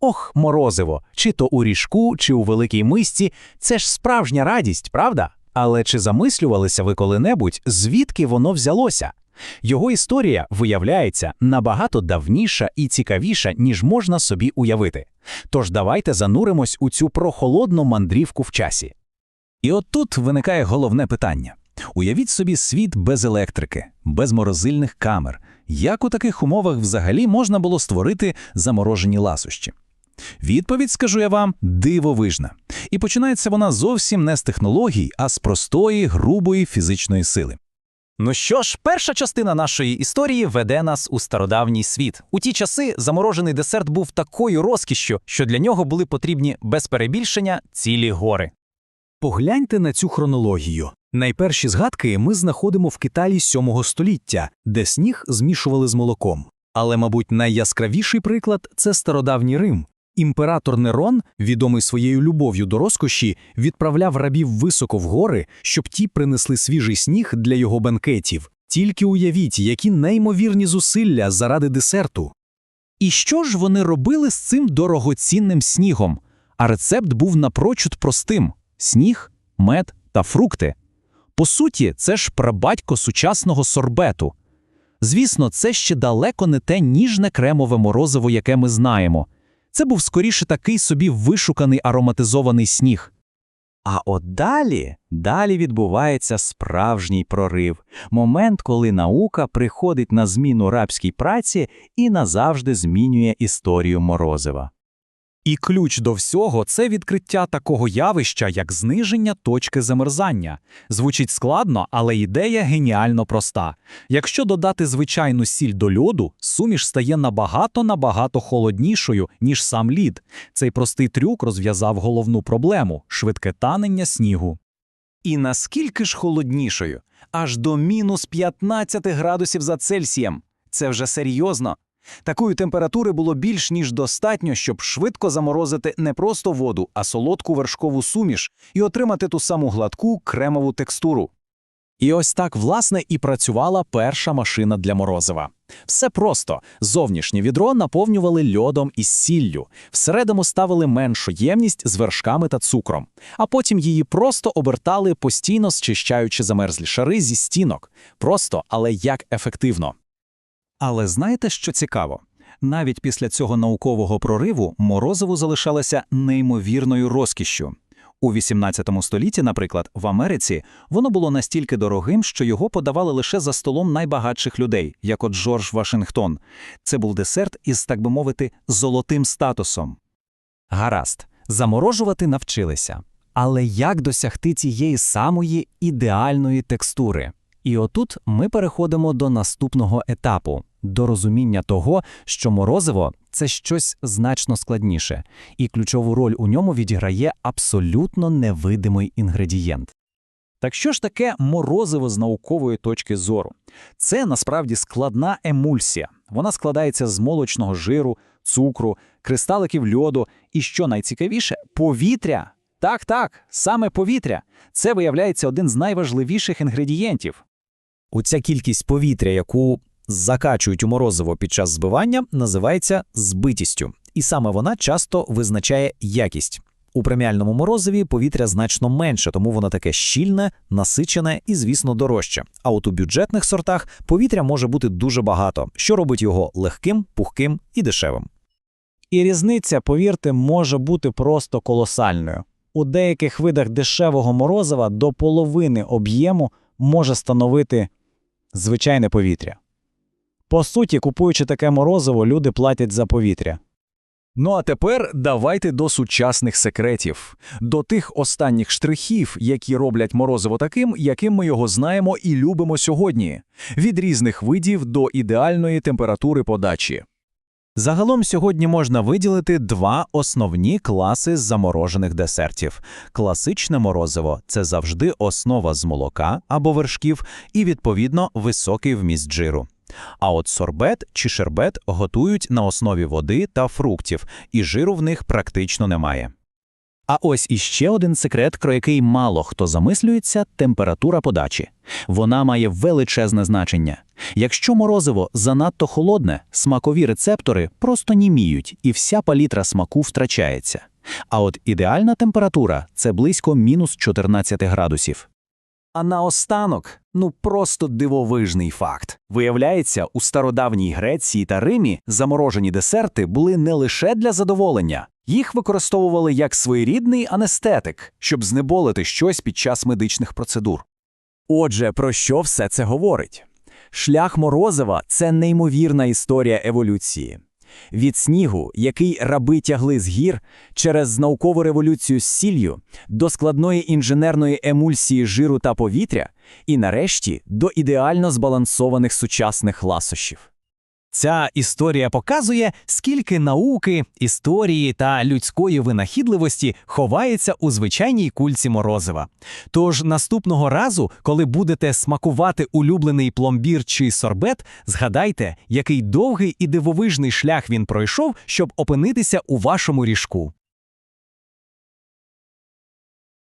Ох, морозиво, чи то у ріжку, чи у великій мисці, це ж справжня радість, правда? Але чи замислювалися ви коли-небудь, звідки воно взялося? Його історія, виявляється, набагато давніша і цікавіша, ніж можна собі уявити. Тож давайте зануримось у цю прохолодну мандрівку в часі. І от тут виникає головне питання. Уявіть собі світ без електрики, без морозильних камер. Як у таких умовах взагалі можна було створити заморожені ласощі? Відповідь, скажу я вам, дивовижна. І починається вона зовсім не з технологій, а з простої, грубої фізичної сили. Ну що ж, перша частина нашої історії веде нас у стародавній світ. У ті часи заморожений десерт був такою розкішшю, що для нього були потрібні без перебільшення цілі гори. Погляньте на цю хронологію. Найперші згадки ми знаходимо в Киталі 7 століття, де сніг змішували з молоком. Але, мабуть, найяскравіший приклад це стародавній Рим. Імператор Нерон, відомий своєю любов'ю до розкоші, відправляв рабів високо в гори, щоб ті принесли свіжий сніг для його бенкетів. Тільки уявіть, які неймовірні зусилля заради десерту. І що ж вони робили з цим дорогоцінним снігом? А рецепт був напрочуд простим: сніг, мед та фрукти. По суті, це ж прабатько сучасного сорбету. Звісно, це ще далеко не те ніжне кремове морозиво, яке ми знаємо. Це був скоріше такий собі вишуканий ароматизований сніг. А от далі, далі відбувається справжній прорив, момент, коли наука приходить на зміну рабській праці і назавжди змінює історію морозива. І ключ до всього це відкриття такого явища, як зниження точки замерзання. Звучить складно, але ідея геніально проста. Якщо додати звичайну сіль до льоду, суміш стає набагато-набагато холоднішою, ніж сам лід. Цей простий трюк розв'язав головну проблему швидке танення снігу. І наскільки ж холоднішою? Аж до мінус 15 градусів за Цельсієм. Це вже серйозно. Такої температури було більш ніж достатньо, щоб швидко заморозити не просто воду, а солодку вершкову суміш і отримати ту саму гладку кремову текстуру. І ось так, власне, і працювала перша машина для морозива. Все просто зовнішнє відро наповнювали льодом із сіллю, всередину ставили меншу ємність з вершками та цукром, а потім її просто обертали, постійно зчищаючи замерзлі шари зі стінок. Просто, але як ефективно. Але знаєте, що цікаво? Навіть після цього наукового прориву морозиво залишалося неймовірною розкішшю. У XVIII столітті, наприклад, в Америці воно було настільки дорогим, що його подавали лише за столом найбагатших людей, як от Джордж Вашингтон. Це був десерт із, так би мовити, золотим статусом. Гаразд, заморожувати навчилися. Але як досягти цієї самої ідеальної текстури? І отут ми переходимо до наступного етапу до розуміння того, що морозиво це щось значно складніше, і ключову роль у ньому відіграє абсолютно невидимий інгредієнт. Так що ж таке морозиво з наукової точки зору? Це насправді складна емульсія. Вона складається з молочного жиру, цукру, кристаликів льоду і, що найцікавіше, повітря. Так, так, саме повітря. Це виявляється один з найважливіших інгредієнтів. Оця кількість повітря, яку закачують у морозиво під час збивання, називається збитістю, і саме вона часто визначає якість. У преміальному морозиві повітря значно менше, тому воно таке щільне, насичене і, звісно, дорожче. А от у бюджетних сортах повітря може бути дуже багато, що робить його легким, пухким і дешевим. І різниця, повірте, може бути просто колосальною. У деяких видах дешевого морозива до половини об'єму може становити звичайне повітря. По суті, купуючи таке морозиво, люди платять за повітря. Ну а тепер давайте до сучасних секретів, до тих останніх штрихів, які роблять морозиво таким, яким ми його знаємо і любимо сьогодні, від різних видів до ідеальної температури подачі. Загалом сьогодні можна виділити два основні класи заморожених десертів. Класичне морозиво це завжди основа з молока або вершків і, відповідно, високий вміст жиру. А от сорбет чи шербет готують на основі води та фруктів, і жиру в них практично немає. А ось іще один секрет, про який мало хто замислюється – температура подачі. Вона має величезне значення. Якщо морозиво занадто холодне, смакові рецептори просто німіють, і вся палітра смаку втрачається. А от ідеальна температура – це близько мінус 14 градусів. А наостанок, ну просто дивовижний факт. Виявляється, у стародавній Греції та Римі заморожені десерти були не лише для задоволення. Їх використовували як своєрідний анестетик, щоб знеболити щось під час медичних процедур. Отже, про що все це говорить? Шлях Морозова – це неймовірна історія еволюції. Від снігу, який раби тягли з гір, через наукову революцію з сіллю, до складної інженерної емульсії жиру та повітря, і нарешті до ідеально збалансованих сучасних ласощів. Ця історія показує, скільки науки, історії та людської винахідливості ховається у звичайній кульці морозива. Тож наступного разу, коли будете смакувати улюблений пломбір чи сорбет, згадайте, який довгий і дивовижний шлях він пройшов, щоб опинитися у вашому ріжку.